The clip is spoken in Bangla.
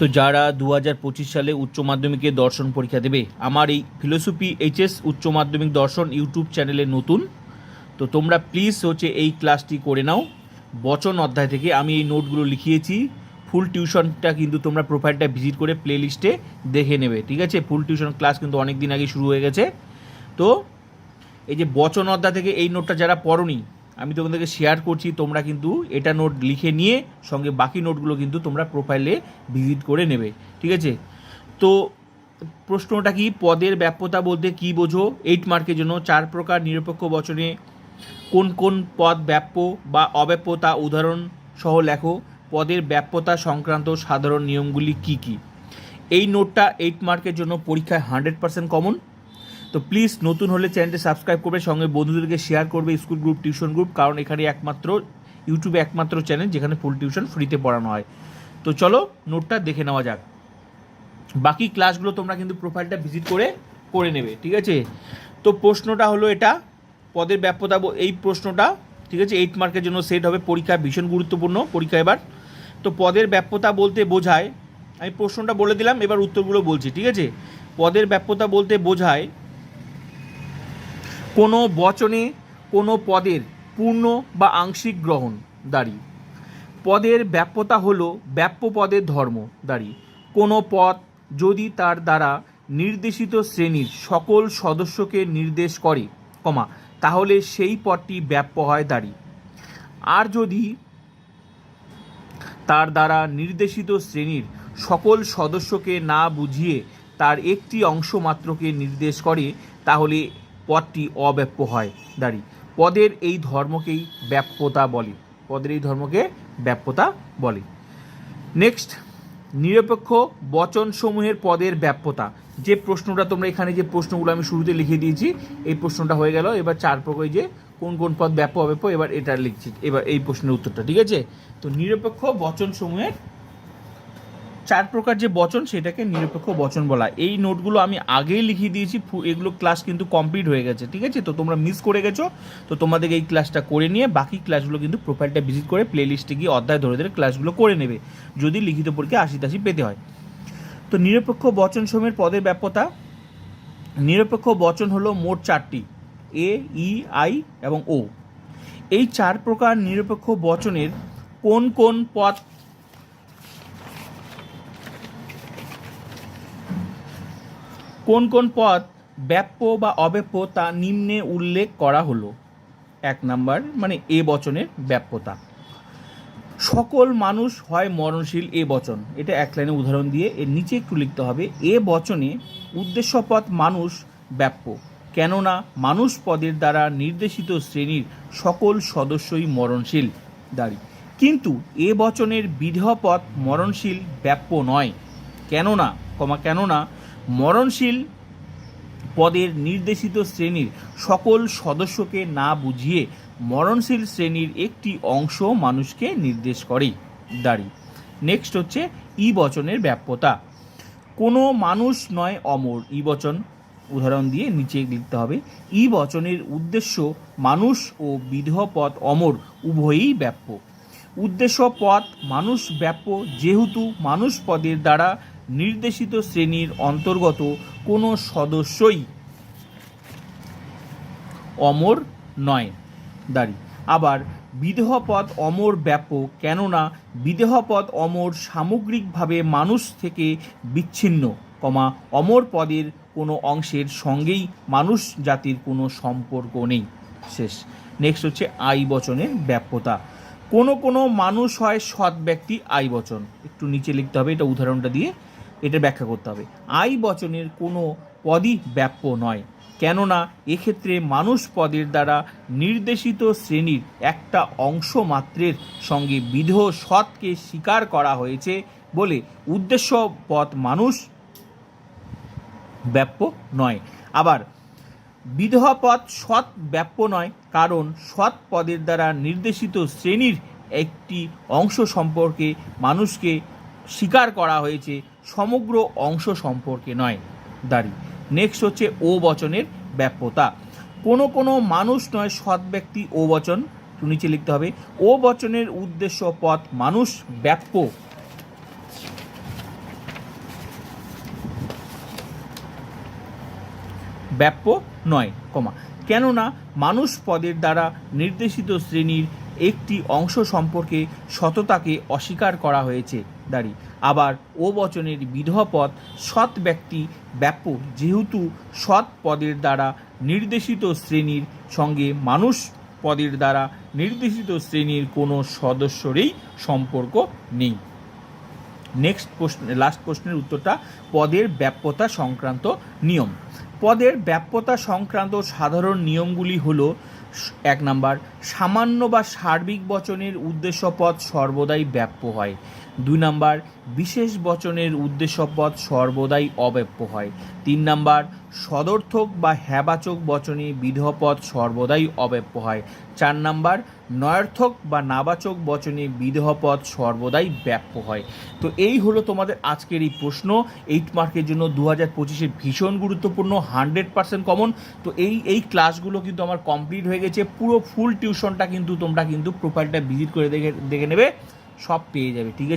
তো যারা দু হাজার পঁচিশ সালে উচ্চ মাধ্যমিকে দর্শন পরীক্ষা দেবে, আমার এই ফিলোসফি এইচএস উচ্চ মাধ্যমিক দর্শন ইউটিউব চ্যানেলে নতুন। তো তোমরা প্লিজ হচ্ছে এই ক্লাসটি করে নাও। বচন অধ্যায় থেকে আমি এই নোটগুলো লিখিয়েছি। ফুল টিউশনটা কিন্তু তোমরা প্রোফাইলটা ভিজিট করে প্লে লিস্টে দেখে নেবে, ঠিক আছে? ফুল টিউশন ক্লাস কিন্তু অনেক দিন আগে শুরু হয়ে গেছে। তো এই যে বচন অধ্যায় থেকে এই নোটটা যারা পড়নি আমি তোমাদেরকে শেয়ার করছি, তোমরা কিন্তু এটা নোট লিখে নিয়ে সঙ্গে বাকি নোটগুলো কিন্তু তোমরা প্রোফাইলে ভিজিট করে নেবে, ঠিক আছে? তো প্রশ্নটা কি, পদের ব্যাপ্যতা বলতে কি বোঝো? এইট মার্কের জন্য চার প্রকার নিরপেক্ষ বচনে কোন কোন পদ ব্যাপ্য বা অব্যাপ্য তা উদাহরণ সহ লেখো। পদের ব্যাপ্যতা সংক্রান্ত সাধারণ নিয়মগুলি কি কি? এই নোটটা এইট মার্কের জন্য পরীক্ষায় হান্ড্রেড পার্সেন্ট কমন তো প্লিজ নতুন হলে চ্যানেলটি সাবস্ক্রাইব করবে, সঙ্গে বন্ধুদেরকে শেয়ার করবে স্কুল গ্রুপ টিউশন গ্রুপ কারণ এখানে একমাত্র ইউটিউবে একমাত্র চ্যানেল যেখানে ফুল টিউশন ফ্রিতে পড়ানো হয়। তো চলো নোটটা দেখে নেওয়া যাক। বাকি ক্লাসগুলো তোমরা কিন্তু প্রোফাইলটা ভিজিট করে করে নেবে, ঠিক আছে? তো প্রশ্নটা হলো এটা, পদের ব্যাপ্যতা এই প্রশ্নটা, ঠিক আছে? এইট মার্কের জন্য সেট হবে, পরীক্ষা ভীষণ গুরুত্বপূর্ণ, পরীক্ষা এবার। তো পদের ব্যাপ্যতা বলতে বোঝায়, আমি প্রশ্নটা বলে দিলাম, এবার উত্তরগুলো বলছি, ঠিক আছে? পদের ব্যাপ্যতা বলতে বোঝায় কোনো বচনে, কোনো পদের পূর্ণ বা আংশিক গ্রহণ, দাঁড়ি। পদের ব্যাপ্যতা হলো ব্যাপ্য পদের ধর্ম, দাঁড়ি। কোনো পদ যদি তার দ্বারা নির্দেশিত শ্রেণির সকল সদস্যকে নির্দেশ করে, কমা, তাহলে সেই পদটি ব্যাপ্য হয় দাঁড়ি। আর যদি তার দ্বারা নির্দেশিত শ্রেণির সকল সদস্যকে না বুঝিয়ে তার একটি অংশ মাত্রকে নির্দেশ করে, তাহলে পদটি অব্যাপ্য হয়। দাঁড়ি, পদের এই ধর্মকেই ব্যাপ্যতা বলে। পদের এই ধর্মকে ব্যাপ্যতা বলে। নেক্সট, নিরপেক্ষ বচনসমূহের পদের ব্যাপ্যতা। যে প্রশ্নটা তোমরা এখানে যে প্রশ্নগুলো আমি শুরুতে লিখে দিয়েছি, এই প্রশ্নটা হয়ে গেল। এবার চার প্রকার যে কোন কোন পদ ব্যাপ্য, অব্যাপ্য, এবার এটা লিখছি। এবার এই প্রশ্নের উত্তরটা, ঠিক আছে? তো নিরপেক্ষ বচনসমূহের চার প্রকার যে বচন, সেটাকে নিরপেক্ষ বচন বলা। এই নোটগুলো আমি আগেই লিখিয়ে দিয়েছি এগুলো ক্লাস কিন্তু কমপ্লিট হয়ে গেছে, ঠিক আছে? তো তোমরা মিস করে গেছো, তো তোমাদেরকে এই ক্লাসটা করে নিয়ে বাকি ক্লাসগুলো কিন্তু প্রোফাইলটা ভিজিট করে প্লে লিস্টে গিয়ে অধ্যায় ধরে ধরে ক্লাসগুলো করে নেবে, যদি লিখিত পরীক্ষা আশি তাশি পেতে হয়। তো নিরপেক্ষ বচন সময়ের পদের ব্যাপতা নিরপেক্ষ বচন হলো মোট চারটি, এ, ই, আই এবং ও। এই চার প্রকার নিরপেক্ষ বচনের কোন কোন পদ কোন কোন পদ ব্যাপ্য বা অব্যাপ্য তা নিম্নে উল্লেখ করা হলো? এক নাম্বার মানে এ বচনের ব্যাপ্যতা। সকল মানুষ হয় মরণশীল এ বচন। এটা এক লাইনে উদাহরণ দিয়ে এর নিচে একটু লিখতে হবে। এ বচনে উদ্দেশ্যপদ মানুষ ব্যাপ্য। কেননা মানুষ পদের দ্বারা নির্দেশিত শ্রেণির সকল সদস্যই মরণশীল। দাঁড়ি। কিন্তু এ বচনের বিধেয়পদ মরণশীল ব্যাপ্য নয়। কেননা, কমা কেননা মরণশীল পদের নির্দেশিত শ্রেণির সকল সদস্যকে না বুঝিয়ে মরণশীল শ্রেণির একটি অংশ মানুষকে নির্দেশ করে দাঁড়ি। নেক্সট হচ্ছে ই বচনের ব্যাপ্যতা। কোনো মানুষ নয় অমর, ই বচন। উদাহরণ দিয়ে নিচে লিখতে হবে, ই বচনের উদ্দেশ্য মানুষ ও বিধেয় পদ অমর, উভয়ই ব্যাপ্য। উদ্দেশ্য পদ মানুষ ব্যাপ্য, যেহেতু মানুষ পদের দ্বারা নির্দেশিত শ্রেণির অন্তর্গত কোনো সদস্যই অমর নয়। দাঁড়ি। আবার বিদেহপদ অমর ব্যাপক, কেননা বিদেহপদ অমর সামগ্রিকভাবে মানুষ থেকে বিচ্ছিন্ন, কমা অমর পদের কোনো অংশের সঙ্গেই মানুষ জাতির কোনো সম্পর্ক নেই। শেষ। নেক্সট হচ্ছে আই বচনের ব্যাপ্যতা। কোনো কোনো মানুষ হয় সৎ ব্যক্তি আই বচন। একটু নিচে লিখতে হবে, এটা উদাহরণটা দিয়ে। এটা ব্যাখ্যা করতে হবে। আই বচনের কোনো পদই ব্যাপ্য নয়, কেননা এক্ষেত্রে মানুষ পদের দ্বারা নির্দেশিত শ্রেণির একটা অংশ মাত্রের সঙ্গে বিধ সৎকে স্বীকার করা হয়েছে বলে উদ্দেশ্য পদ মানুষ ব্যাপ্য নয়। আবার বিধবা পদ সৎ ব্যাপ্য নয়, কারণ সৎ পদের দ্বারা নির্দেশিত শ্রেণির একটি অংশ সম্পর্কে মানুষকে স্বীকার করা হয়েছে, সমগ্র অংশ সম্পর্কে নয়। দাড়ি নেক্সট হচ্ছে ও বচনের ব্যাপ্যতা। কোনো কোনো মানুষ নয়, সৎ ব্যক্তি ও বচন নিচে লিখতে হবে। ও বচনের উদ্দেশ্য পথ মানুষ ব্যাপ্য। ব্যাপ্য নয়, কমা। কেননা মানুষ পদের দ্বারা নির্দেশিত শ্রেণির একটি অংশ সম্পর্কে সততাকে অস্বীকার করা হয়েছে। দাঁড়ি, আবার ও বচনের বিধবা পদ সৎ ব্যক্তি ব্যাপ্য যেহেতু সৎ পদের দ্বারা নির্দেশিত শ্রেণির সঙ্গে মানুষ পদের দ্বারা নির্দেশিত শ্রেণির কোনো সদস্যরই সম্পর্ক নেই। নেক্সট প্রশ্ন, লাস্ট প্রশ্নের উত্তরটা, পদের ব্যাপ্যতা সংক্রান্ত নিয়ম। পদের ব্যাপ্যতা সংক্রান্ত সাধারণ নিয়মগুলি হলো এক নাম্বার সামান্য বা সার্বিক বচনের উদ্দেশ্যপদ সর্বদাই ব্যাপ্য হয়। দুই নাম্বার, বিশেষ বচনের উদ্দেশ্য পদ সর্বদাই অব্যাপ্য হয়। তিন নাম্বার, সদর্থক বা হ্যাবাচক বচনে বিধপদ সর্বদাই অব্যাপ্য হয়। চার নাম্বার, নয়ার্থক বা নাবাচক বচনে বিদেহপদ সর্বদাই ব্যাপ্য হয়। তো এই হলো তোমাদের আজকের এই প্রশ্ন। এইট মার্কের জন্য দু হাজার পঁচিশে ভীষণ গুরুত্বপূর্ণ হান্ড্রেড পার্সেন্ট কমন তো এই এই ক্লাসগুলো কিন্তু আমার কমপ্লিট হয়ে গেছে। পুরো ফুল টিউশনটা কিন্তু তোমরা কিন্তু প্রোফাইলটা ভিজিট করে দেখে দেখে নেবে, সব পেয়ে যাবে, ঠিক আছে?